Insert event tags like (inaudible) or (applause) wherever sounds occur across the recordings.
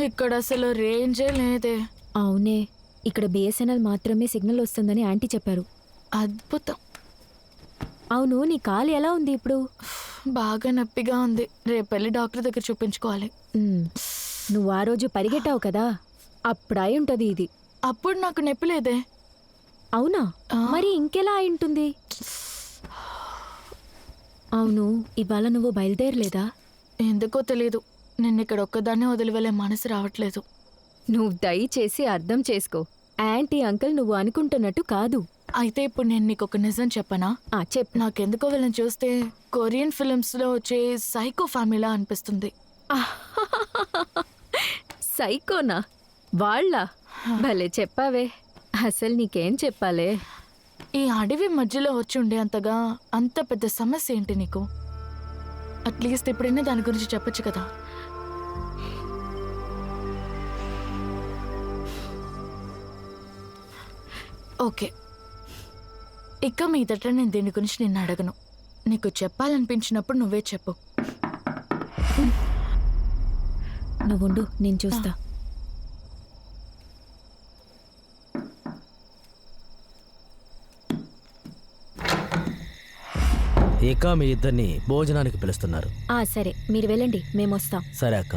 ఇక్కడ అసలు రేంజే లేదే. అవునే ఇక్కడ బిఎస్ఎన్ఎల్ మాత్రమే సిగ్నల్ వస్తుందని ఆంటీ చెప్పారు. అద్భుతం. అవును నీ కాలు ఎలా ఉంది ఇప్పుడు? బాగా నొప్పిగా ఉంది. రేపు వెళ్ళి డాక్టర్ దగ్గర చూపించుకోవాలి. ఉమ్, నువ్వు ఆ రోజు పరిగెట్టావు కదా? అప్పుడు అయి ఉంటుంది ఇది. అప్పుడు నాకు నొప్పి లేదే. అవునా. మరి ఇంకెలా అయి ఉంటుంది? అవును ఇవాళ నువ్వు బయలుదేరలేదా? ఎందుకో తెలీదు. నిన్న ఇక్కడ ఒక్కదాన్నే వదిలి వెళ్ళే మనసు రావట్లేదు. నువ్వు దయచేసి అర్థం చేసుకో. యాంటీ అంకుల్ నువ్వు అనుకుంటున్నట్టు కాదు. అయితే ఇప్పుడు నేను నీకు ఒక నిజం చెప్పనా? ఆ చెప్పు. నాకెందుకో వీళ్ళని చూస్తే కొరియన్ ఫిలిమ్స్లో వచ్చే సైకో ఫ్యామిలీలా అనిపిస్తుంది. (laughs) సైకోనా? వాళ్ళ? భలే చెప్పావే. అసలు నీకేం చెప్పాలే? ఈ అడవి మధ్యలో వచ్చి ఉండే అంతగా అంత పెద్ద సమస్య ఏంటి నీకు? అట్లీస్ట్ ఎప్పుడైనా దాని గురించి చెప్పొచ్చు కదా. ఓకే. ఇక మీదట నేను దీని గురించి నిన్ను అడగను. నీకు చెప్పాలనిపించినప్పుడు నువ్వే చెప్పు. నువ్వుండు నేను చూస్తా. ఇక మీ ఇద్దరిని భోజనానికి పిలుస్తున్నారు. ఆ సరే మీరు వెళ్ళండి మేము వస్తాం సరే అక్క.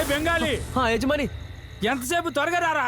రే బెంగాలీ? యజమాని. ఎంతసేపు త్వరగా రారా?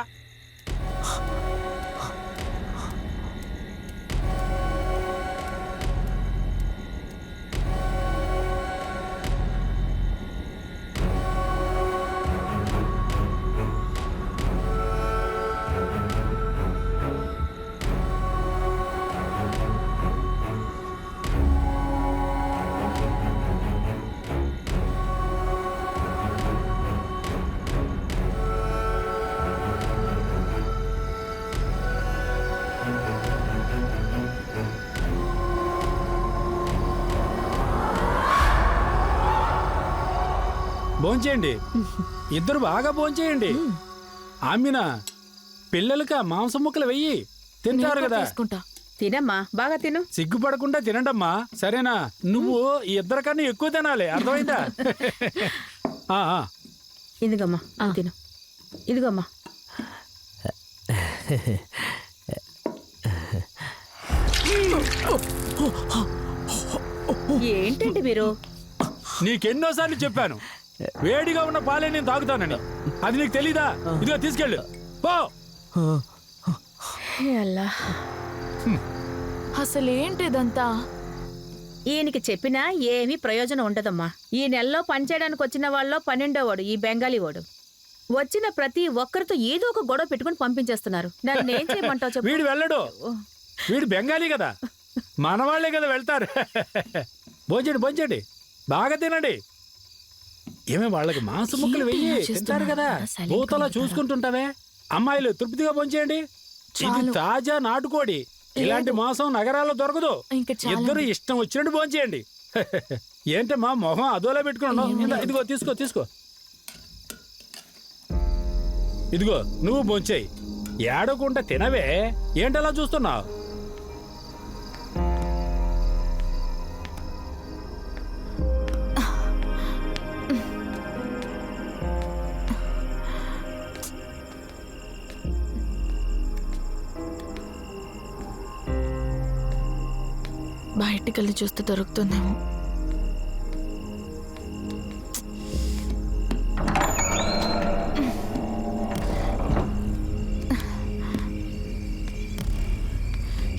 భోంచేయండి ఇద్దరు బాగా భోంచేయండి ఆమెనా పిల్లలకి ఆ మాంసం ముక్కలు వెయ్యి. తింటారు కదా. తీసుకుంటా. తినమ్మా బాగా తిను. సిగ్గుపడకుండా తినండమ్మా. సరేనా? నువ్వు ఈ ఇద్దరికన్నా ఎక్కువ తినాలి. అర్థమైందా? (laughs) ఆ, ఆ. ఇదిగమ్మా తిను. ఇదిగమ్మా. (laughs) ఏంటండి మీరు? నీకెన్నోసార్లు చెప్పాను. వేడిగా ఉన్న పాలే నేను తాగుతానని. అది నీకు తెలీదా? ఇదిగో తీసుకెళ్ళు. పో. అల్లా. అసలు ఏంటి ఇదంతా ఈయనకి చెప్పినా ఏమీ ప్రయోజనం ఉండదమ్మా. ఈ నెలలో పనిచేయడానికి వచ్చిన వాళ్ళలో పన్నెండోవాడు ఈ బెంగాలీ వాడు వచ్చిన ప్రతి ఒక్కరితో ఏదో ఒక గొడవ పెట్టుకుని పంపించేస్తున్నారు. నన్ను ఏం చేయమంటావు చెప్పు. వీడు వెళ్ళడు. వీడు బెంగాలీ కదా. మన వాళ్ళే కదా వెళ్తారు. (laughs) భోంచండి భోంచండి బాగా తినండి. ఏమే వాళ్ళకి మాంసం ముక్కలు వెయ్యి తింటారు? కదా. ఉంటారా? చూసుకుంటుంటావే? అమ్మాయిలు తృప్తిగా భోంచేయండి. ఇది. తాజా నాటుకోడి. ఇలాంటి మాంసం నగరాల్లో దొరకదు. ఇద్దరు ఇష్టం వచ్చినట్టు భోంచేయండి. (laughs) ఏంటమ్మా మొహం అదోలా లేదు. ఇదిగో తీసుకో తీసుకో. ఇదిగో నువ్వు భోంచేయి. ఏడకుండా తినవే. ఏంటలా చూస్తున్నావు? బయటికి చూస్తే దొరుకుతుందేమో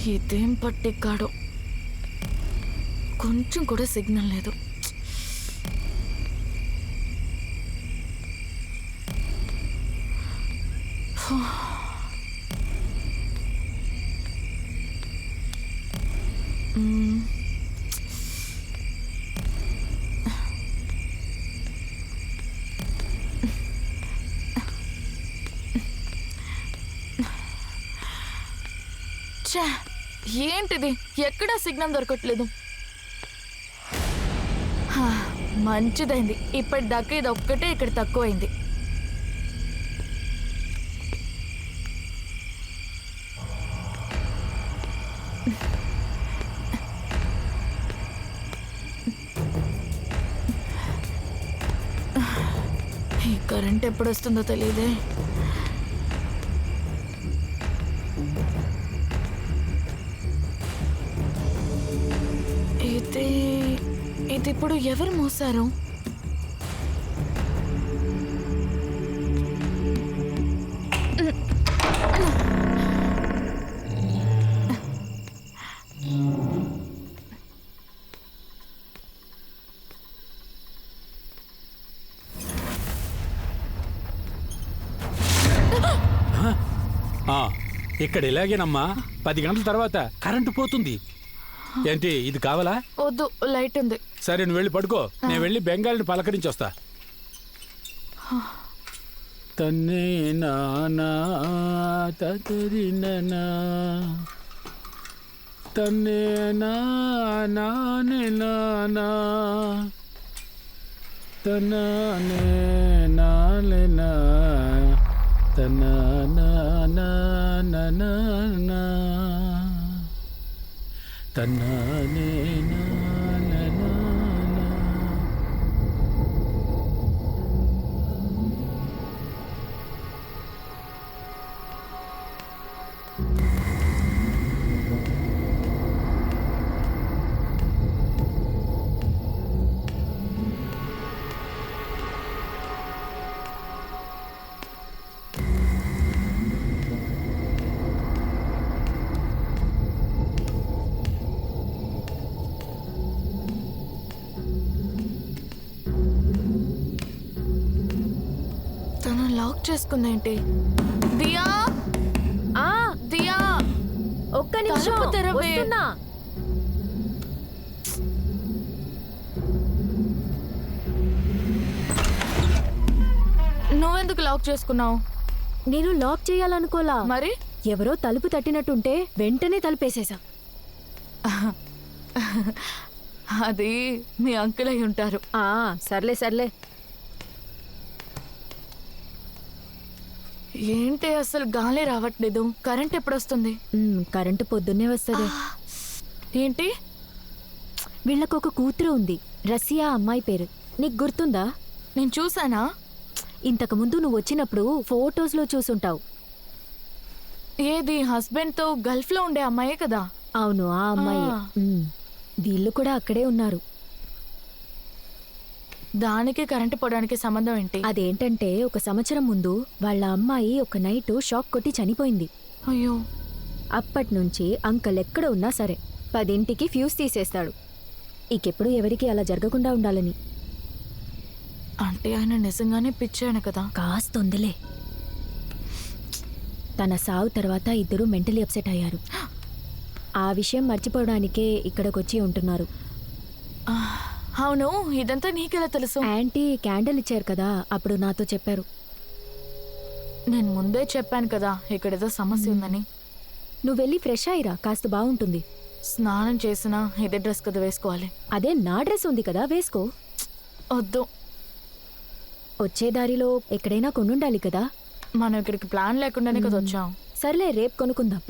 ఇదేం పట్టిక్కాడో కొంచెం కూడా సిగ్నల్ లేదు మ్మ్. ఛే, ఏంటిది? ఎక్కడా సిగ్నల్ దొరకట్లేదు. మంచిదైంది. మంచిదైంది ఇప్పటిదాకా ఇది ఒక్కటే ఇక్కడ తక్కువైంది. ఈ కరెంట్ ఎప్పుడు వస్తుందో తెలియదే. ఇప్పుడు ఎవరు మోసారు? ఆ, ఇక్కడ ఇలాగేనమ్మా. పది గంటల తర్వాత కరెంటు పోతుంది. ఏంటి ఇది కావాలా? వద్దు లైట్ ఉంది. సరే నువ్వు వెళ్ళి పడుకో. నేను వెళ్ళి బెంగాల్ని పలకరించి వస్తా. తన్నే నానా తన్నే నానే నానా. తనానే నాలే నా తనా నా నా నా. నా చేసుకుందేంటి దియా! ఆ దియా! ఒక్క నిమిషం తలుపు తెరవే. వస్తున్నా. నువ్వెందుకు లాక్ చేసుకున్నావు? నేను లాక్ చేయాలనుకోలా. మరి? ఎవరో తలుపు తట్టినట్టుంటే వెంటనే తలుపేసేసా అది మీ అంకుల్ అయి ఉంటారు. ఆ సర్లే సర్లే. ఏంటి అసలు గాలి రావట్లేదు? కరెంట్ ఎప్పుడు వస్తుంది కరెంటు పొద్దున్నే వస్తుంది. ఏంటి? వీళ్ళకు ఒక కూతురు ఉంది. రసియా అమ్మాయి పేరు. నీకు గుర్తుందా? నేను చూసానా? ఇంతకు ముందు నువ్వు వచ్చినప్పుడు ఫోటోస్లో చూసుంటావు. ఏది? హస్బెండ్తో గల్ఫ్లో ఉండే అమ్మాయే కదా? అవును ఆ అమ్మాయి. వీళ్ళు కూడా అక్కడే ఉన్నారు. దానికి కరెంటు పోవడానికి సంబంధం ఏంటి? అదేంటంటే ఒక సంవత్సరం ముందు వాళ్ళ అమ్మాయి ఒక నైట్ షాక్ కొట్టి చనిపోయింది. అయ్యో. అప్పటి నుంచి అంకల్ ఎక్కడ ఉన్నా సరే పదింటికి ఫ్యూజ్ తీసేస్తాడు. ఇకెప్పుడు ఎవరికి అలా జరగకుండా ఉండాలని. అంటే ఆయన నిజంగానే పిచ్చాయన కదా? కాస్తొందిలే. తన సావు తర్వాత ఇద్దరు మెంటలీ అప్సెట్ అయ్యారు. ఆ విషయం మర్చిపోవడానికే ఇక్కడికొచ్చి ఉంటున్నారు. అవును ఇదంతా నీకెలా తెలుసు? యాంటీ క్యాండిల్ ఇచ్చారు కదా అప్పుడు నాతో చెప్పారు. నేను ముందే చెప్పాను కదా ఇక్కడేదో సమస్య ఉందని. నువ్వు వెళ్ళి ఫ్రెష్ అయ్యిరా కాస్త బాగుంటుంది. స్నానం చేసినా ఇదే డ్రెస్ కదా వేసుకోవాలి. అదే నా డ్రెస్ ఉంది కదా వేసుకో. వద్దు. వచ్చే దారిలో ఎక్కడైనా కొనుండాలి కదా. మనం ఇక్కడికి ప్లాన్ లేకుండానే కదా వచ్చాం. సర్లే రేపు కొనుక్కుందాం.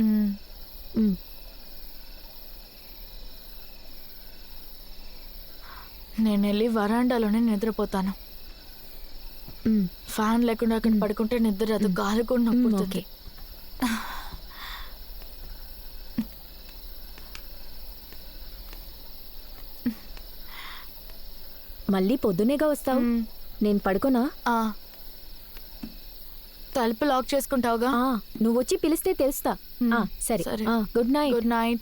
ఉమ్. నేను వెళ్ళి వరాండాలోనే నిద్రపోతాను. ఫ్యాన్ లేకుండా అక్కడ పడుకుంటే నిద్ర రాదు గాలి కూడా నొప్పి. మళ్ళీ పొద్దునేగా వస్తావు? నేను పడుకోనా? ఆ. తలుపు లాక్ చేసుకుంటావుగా? నువ్వు వచ్చి పిలిస్తే తెలుస్తా. సరే. Good night. Good night.